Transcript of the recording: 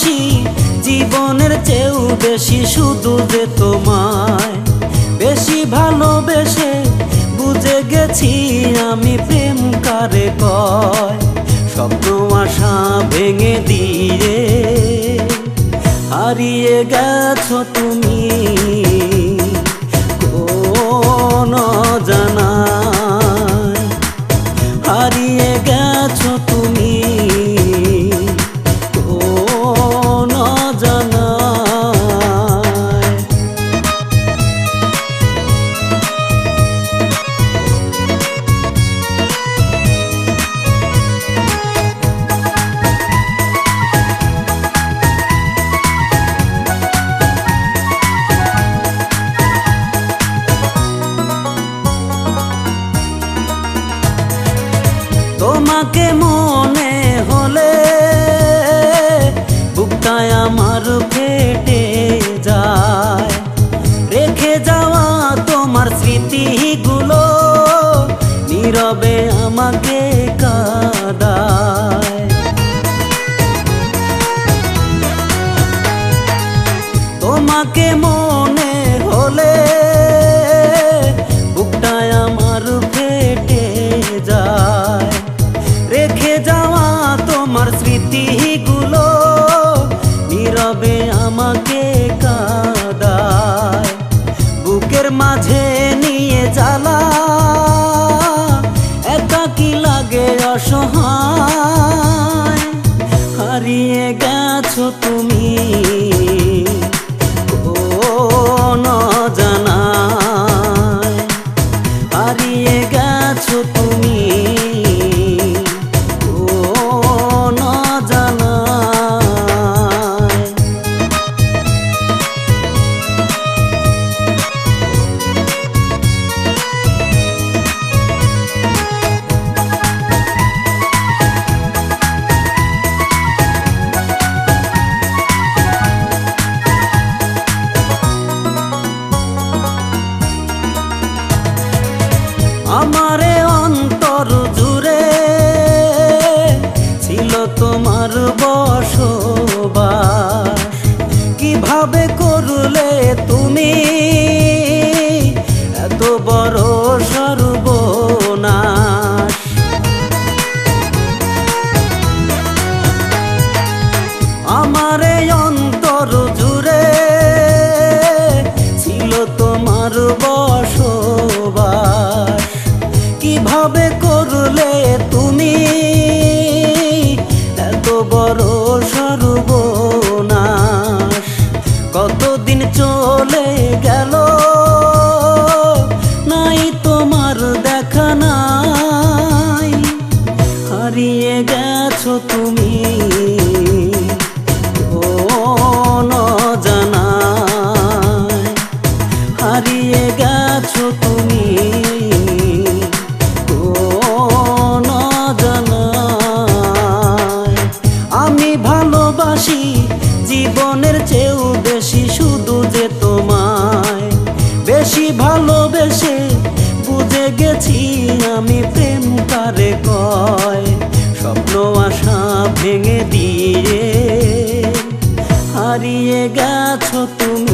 খুশি জীবনের চেয়েও বেশি শুধু যে তোমায়। বেশি ভালোবেসে বুঝে গেছি আমি প্রেম কারে কয়। স্বপ্ন আশা ভেঙে দিয়ে হারিয়ে গেছো তুমি। তোমাকে মনে হলে বুকটায় আমার ফেটে যায়। রেখে যাওয়া তোমার স্মৃতিগুলো নীরবে আমাকে কাদায়। তোমাকে মনে তোমার স্মৃতিগুলো নীরবে আমাকে কাদায়। বুকের মাঝে তোমার বসবাস। কীভাবে করলে তুমি এত বড় সর্বনাশ? আমার অন্তর জুড়ে ছিল তোমার বসবাস বড় সর্বনাশ। কতদিন চলে গেল নাই তোমার দেখা নাই। হারিয়ে গেছো তুমি। ভেঙে দিয়ে হারিয়ে গেছো তুমি।